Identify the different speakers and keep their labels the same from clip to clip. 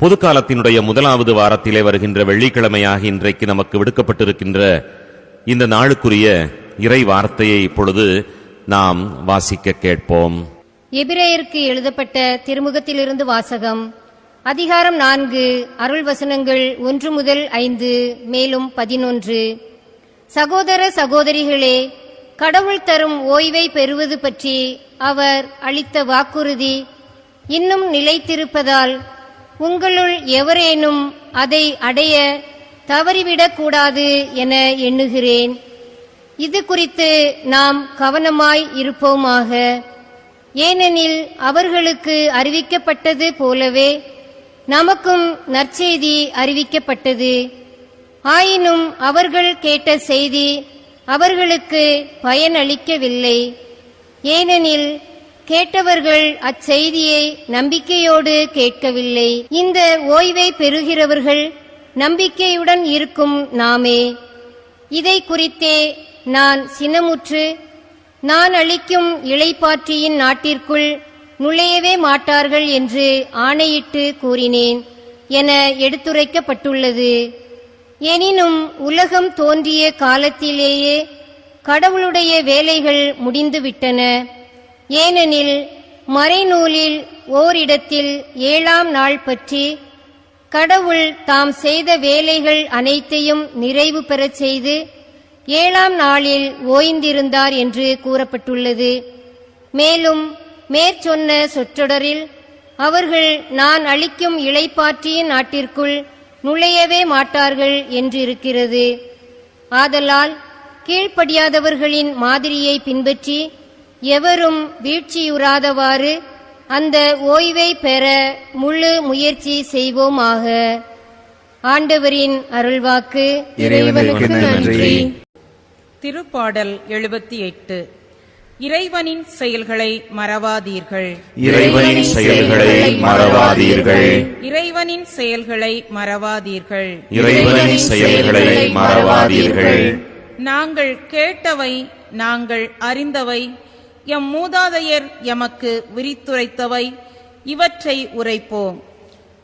Speaker 1: பொதுக்காலத்தினுடைய முதலாவது வாரத்திலே வருகின்ற வெள்ளிக்கிழமையாக இன்றைக்கு நமக்கு விடுக்கப்பட்டிருக்கின்ற இந்த நாளுக்குரிய இறை வார்த்தையை இப்பொழுது நாம் வாசிக்க கேட்போம்.
Speaker 2: எபிரேயருக்கு எழுதப்பட்ட திருமுகத்திலிருந்து வாசகம் அதிகாரம் நான்கு அருள் வசனங்கள் ஒன்று முதல் ஐந்து மேலும் பதினொன்று. சகோதர சகோதரிகளே கடவுள் தரும் ஓய்வை பெறுவது பற்றி அவர் அளித்த வாக்குறுதி இன்னும் நிலைத்திருப்பதால் உங்களுள் எவரேனும் அதை அடைய தவறிவிடக்கூடாது என எண்ணுகிறேன். இது குறித்து நாம் கவனமாய் இருப்போமாக. ஏனெனில் அவர்களுக்கு அறிவிக்கப்பட்டது போலவே நமக்கும் நற்செய்தி அறிவிக்கப்பட்டது. ஆயினும் அவர்கள் கேட்ட செய்தி அவர்களுக்கு பயனளிக்கவில்லை. ஏனெனில் கேட்டவர்கள் அச்செய்தியை நம்பிக்கையோடு கேட்கவில்லை. இந்த ஓய்வை பெறுகிறவர்கள் நம்பிக்கையுடன் இருக்கும் நாமே. இதை குறித்தே நான் சினமுற்று நான் அளிக்கும் இளைப்பாற்றியின் நாட்டிற்குள் நுழையவே மாட்டார்கள் என்று ஆணையிட்டு கூறினேன் என எடுத்துரைக்கப்பட்டுள்ளது. எனினும் உலகம் தோன்றிய காலத்திலேயே கடவுளுடைய வேலைகள் முடிந்துவிட்டன. ஏனெனில் மறைநூலில் ஓரிடத்தில் ஏழாம் நாள் பற்றி கடவுள் தாம் செய்த வேலைகள் அனைத்தையும் நிறைவு பெறச் செய்து ஏழாம் நாளில் ஓய்ந்திருந்தார் என்று கூறப்பட்டுள்ளது. மேலும் மேற்சொன்ன சொற்றொடரில் அவர்கள் நான் அளிக்கும் இளைப்பாற்றியின் நாட்டிற்குள் நுழையவே மாட்டார்கள் என்றிருக்கிறது. ஆதலால் கீழ்ப்படியாதவர்களின் மாதிரியை பின்பற்றி எவரும் வீழ்ச்சியுறாதவாறு அந்த ஓய்வை பெற முழு முயற்சி செய்வோமாக. ஆண்டவரின் அருள்வாக்கு
Speaker 3: இறைவனுக்கு நன்றி.
Speaker 4: திருப்பாடல் எழுபத்தி எட்டு. இறைவனின் செயல்களை மறவாதீர்கள்.
Speaker 3: இறைவனின் செயல்களை மறவாதீர்கள்.
Speaker 4: இறைவனின் செயல்களை மறவாதீர்கள்.
Speaker 1: இறைவனின் செயல்களை மறவாதீர்கள்.
Speaker 4: நாங்கள் கேட்டவை நாங்கள் அறிந்தவை எம் மூதாதையர் எமக்கு விரித்துரைத்தவை. இவற்றை உரைப்போம்.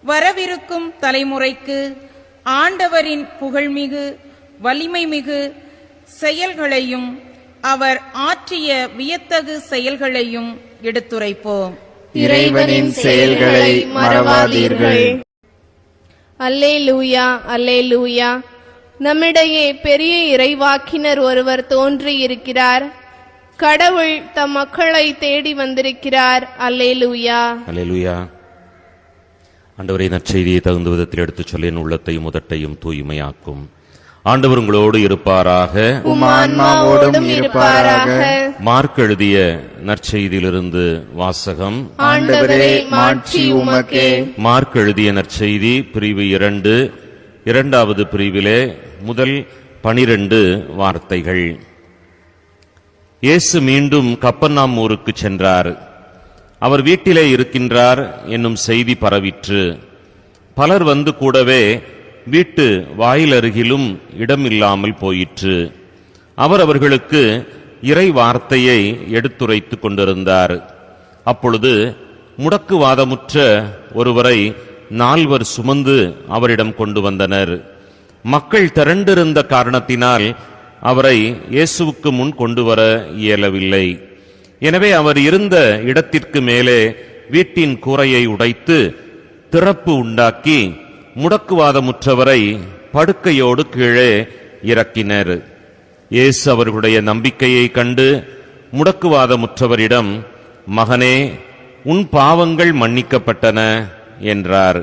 Speaker 4: வரவிருக்கும் தலைமுறைக்கு ஆண்டவரின் புகழ்மிகு வலிமைமிகு செயல்களையும் அவர் ஆற்றிய வியத்தகு செயல்களையும் எடுத்துரைப்போம்.
Speaker 3: இறைவனின் செயல்களை மறவாதீர்கள்.
Speaker 5: அல்லேலூயா அல்லேலூயா. நம்மிடையே பெரிய இறைவாக்கினர் ஒருவர் தோன்றியிருக்கிறார். கடவுள் தம் மக்களை தேடி வந்திருக்கிறார். அல்லேலூயா.
Speaker 1: அல்லேலூயா. ஆண்டவரை நற்செய்தியை தகுந்த விதத்தில் எடுத்துச் சொல்ல என் உள்ளத்தையும் உதட்டையும் தூய்மையாக்கும். ஆண்டவர் உங்களோடு இருப்பாராக.
Speaker 3: உம் ஆன்மாவோடும் இருப்பாராக.
Speaker 1: மார்க் எழுதிய நற்செய்தியிலிருந்து வாசகம்.
Speaker 3: ஆண்டவரே மாட்சி உமக்கே.
Speaker 1: மார்க் எழுதிய நற்செய்தி பிரிவு இரண்டு. இரண்டாவது பிரிவிலே முதல் பனிரெண்டு வார்த்தைகள். இயேசு மீண்டும் கப்பன்னாம் ஊருக்கு சென்றார். அவர் வீட்டிலே இருக்கின்றார் என்னும் செய்தி பரவிற்று. பலர் வந்து கூடவே வீட்டு வாயில் அருகிலும் இடமில்லாமல் போயிற்று. அவர் அவர்களுக்கு இறை வார்த்தையை எடுத்துரைத்துக் கொண்டிருந்தார். அப்பொழுது முடக்குவாதமுற்ற ஒருவரை நால்வர் சுமந்து அவரிடம் கொண்டு வந்தனர். மக்கள் திரண்டிருந்த காரணத்தினால் அவரை இயேசுவுக்கு முன் கொண்டு வர இயலவில்லை. எனவே அவர் இருந்த இடத்திற்கு மேலே வீட்டின் கூரையை உடைத்து திறப்பு உண்டாக்கி முடக்குவாதமுற்றவரை படுக்கையோடு கீழே இறக்கினர். இயேசு அவர்களுடைய நம்பிக்கையை கண்டு முடக்குவாதமுற்றவரிடம் மகனே உன் பாவங்கள் மன்னிக்கப்பட்டன என்றார்.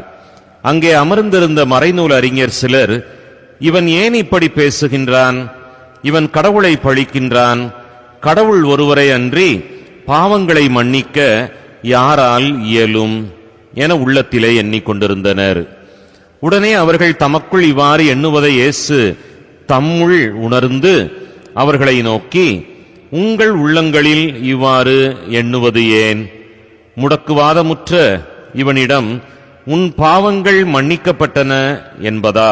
Speaker 1: அங்கே அமர்ந்திருந்த மறைநூல் அறிஞர் சிலர் இவன் ஏன் இப்படி பேசுகின்றான்? இவன் கடவுளை பழிக்கின்றான். கடவுள் ஒருவரை அன்றி பாவங்களை மன்னிக்க யாரால் இயலும் என உள்ளத்திலே எண்ணிக்கொண்டிருந்தனர் உடனே அவர்கள் தமக்குள் இவ்வாறு எண்ணுவதை இயேசு தம்முள் உணர்ந்து அவர்களை நோக்கி உங்கள் உள்ளங்களில் இவ்வாறு எண்ணுவது ஏன்? முடக்குவாதமுற்ற இவனிடம் உன் பாவங்கள் மன்னிக்கப்பட்டன என்பதா?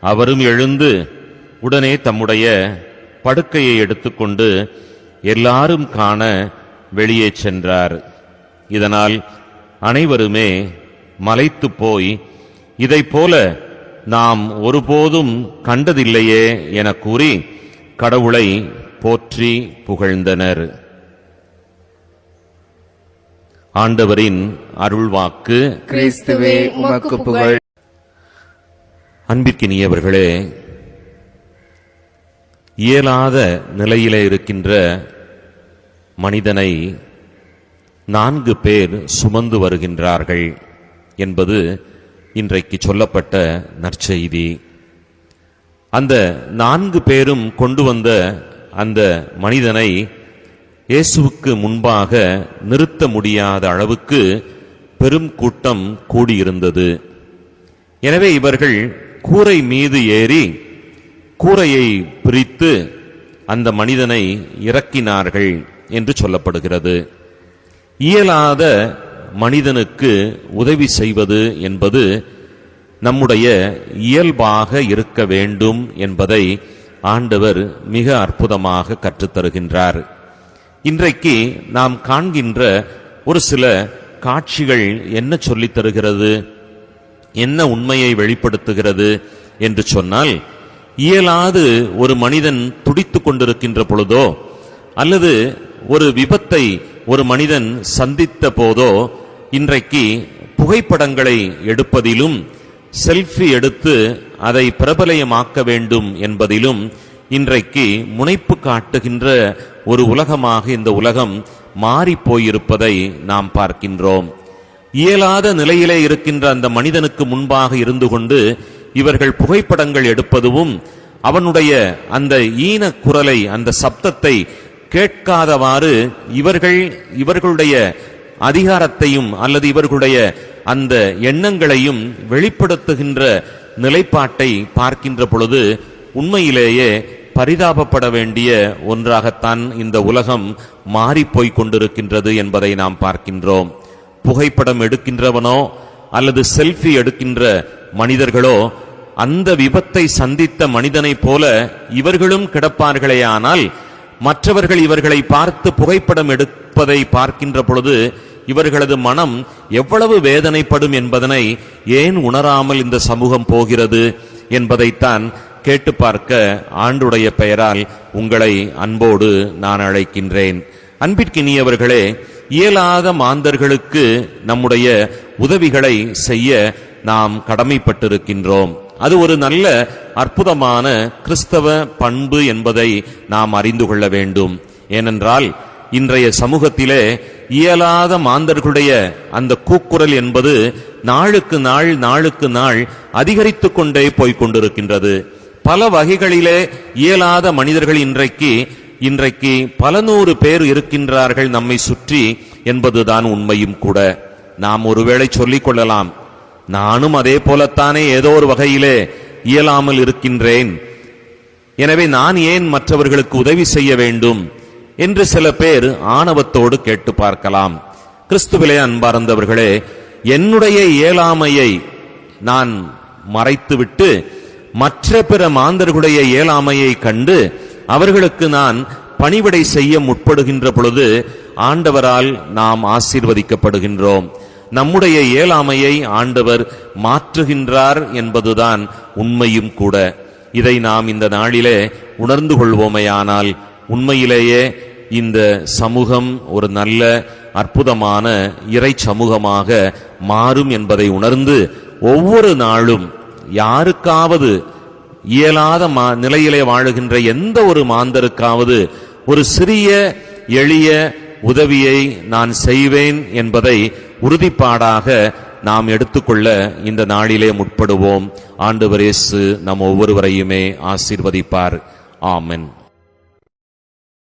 Speaker 1: அவரும் எழுந்து உடனே தம்முடைய படுக்கையை எடுத்துக்கொண்டு எல்லாரும் காண வெளியே சென்றார். இதனால் அனைவருமே மலைத்துப் போய் இதைப் போல நாம் ஒருபோதும் கண்டதில்லையே என கூறி கடவுளை போற்றி புகழ்ந்தனர். ஆண்டவரின் அருள்வாக்கு
Speaker 3: கிறிஸ்துவே உமக்கு புகழ்.
Speaker 1: அன்பிற்கினியவர்களே இயலாத நிலையிலே இருக்கின்ற மனிதனை நான்கு பேர் சுமந்து வருகின்றார்கள் என்பது இன்றைக்கு சொல்லப்பட்ட நற்செய்தி. அந்த நான்கு பேரும் கொண்டு வந்த அந்த மனிதனை இயேசுவுக்கு முன்பாக நிறுத்த முடியாத அளவுக்கு பெரும் கூட்டம் கூடியிருந்தது. எனவே இவர்கள் கூரை மீது ஏறி கூரையை பிரித்து அந்த மனிதனை இறக்கினார்கள் என்று சொல்லப்படுகிறது. இயலாத மனிதனுக்கு உதவி செய்வது என்பது நம்முடைய இயல்பாக இருக்க வேண்டும் என்பதை ஆண்டவர் மிக அற்புதமாக கற்றுத்தருகின்றார். இன்றைக்கு நாம் காண்கின்ற ஒரு சில காட்சிகள் என்ன சொல்லித் தருகிறது? என்ன உண்மையை வெளிப்படுத்துகிறது என்று சொன்னால் இயலாது ஒரு மனிதன் துடித்துக் கொண்டிருக்கின்ற பொழுதோ அல்லது ஒரு விபத்தை ஒரு மனிதன் சந்தித்த போதோ இன்றைக்கு புகைப்படங்களை எடுப்பதிலும் செல்ஃபி எடுத்து அதை பிரபலயமாக்க வேண்டும் என்பதிலும் இன்றைக்கு முனைப்பு காட்டுகின்ற ஒரு உலகமாக இந்த உலகம் மாறிப்போயிருப்பதை நாம் பார்க்கின்றோம். இயலாத நிலையிலே இருக்கின்ற அந்த மனிதனுக்கு முன்பாக இருந்து கொண்டு இவர்கள் புகைப்படங்கள் எடுப்பதும் அவனுடைய அந்த ஈன குரலை அந்த சப்தத்தை கேட்காதவாறு இவர்கள் இவர்களுடைய அதிகாரத்தையும் அல்லது இவர்களுடைய அந்த எண்ணங்களையும் வெளிப்படுத்துகின்ற நிலைப்பாட்டை பார்க்கின்ற பொழுது உண்மையிலேயே பரிதாபப்பட வேண்டிய ஒன்றாகத்தான் இந்த உலகம் மாறிப்போய்க் கொண்டிருக்கின்றது என்பதை நாம் பார்க்கின்றோம். புகைப்படம் எடுக்கின்றவனோ அல்லது செல்ஃபி எடுக்கின்ற மனிதர்களோ அந்த விபத்தை சந்தித்த மனிதனைப் போல இவர்களும் கிடப்பார்களேயானால் மற்றவர்கள் இவர்களை பார்த்து புகைப்படம் எடுப்பதை பார்க்கின்ற பொழுது இவர்களது மனம் எவ்வளவு வேதனைப்படும் என்பதனை ஏன் உணராமல் இந்த சமூகம் போகிறது என்பதைத்தான் கேட்டு பார்க்க ஆண்டுடைய பெயரால் உங்களை அன்போடு நான் அழைக்கின்றேன். அன்பிற்கினியவர்களே இயலாத மாந்தர்களுக்கு நம்முடைய உதவிகளை செய்ய நாம் கடமைப்பட்டிருக்கின்றோம். அது ஒரு நல்ல அற்புதமான கிறிஸ்தவ பண்பு என்பதை நாம் அறிந்து கொள்ள வேண்டும். ஏனென்றால் இன்றைய சமூகத்திலே இயலாத மாந்தர்களுடைய அந்த கூக்குரல் என்பது நாளுக்கு நாள் நாளுக்கு நாள் அதிகரித்துக் கொண்டே போய்க் கொண்டிருக்கின்றது. பல வகைகளிலே இயலாத மனிதர்கள் இன்றைக்கு இன்றைக்கு பல நூறு பேர் இருக்கின்றார்கள் நம்மை சுற்றி என்பதுதான் உண்மையும் கூட. நாம் ஒருவேளை சொல்லிக் கொள்ளலாம். நானும் அதே போலத்தானே ஏதோ ஒரு வகையிலே இயலாமல் இருக்கின்றேன். எனவே நான் ஏன் மற்றவர்களுக்கு உதவி செய்ய வேண்டும் என்று சில பேர் ஆணவத்தோடு கேட்டு பார்க்கலாம். கிறிஸ்துவிலே அன்பார்ந்தவர்களே என்னுடைய இயலாமையை நான் மறைத்துவிட்டு மற்ற பிற மாந்தர்களுடைய இயலாமையை கண்டு அவர்களுக்கு நான் பணிவிடை செய்ய முற்படுகின்ற பொழுது ஆண்டவரால் நாம் ஆசீர்வதிக்கப்படுகின்றோம். நம்முடைய இயலாமையை ஆண்டவர் மாற்றுகின்றார் என்பதுதான் உண்மையும் கூட. இதை நாம் இந்த நாளிலே உணர்ந்து கொள்வோமையானால் உண்மையிலேயே இந்த சமூகம் ஒரு நல்ல அற்புதமான இறை சமூகமாக மாறும் என்பதை உணர்ந்து ஒவ்வொரு நாளும் யாருக்காவது இயலாத மா நிலையிலே வாழுகின்ற எந்த ஒரு மாந்தருக்காவது ஒரு சிறிய எளிய உதவியை நான் செய்வேன் என்பதை உறுதிப்பாடாக நாம் எடுத்துக்கொள்ள இந்த நாளிலே முற்படுவோம். ஆண்டு வரேசு நம் ஒவ்வொருவரையுமே ஆசீர்வதிப்பார். ஆமென்.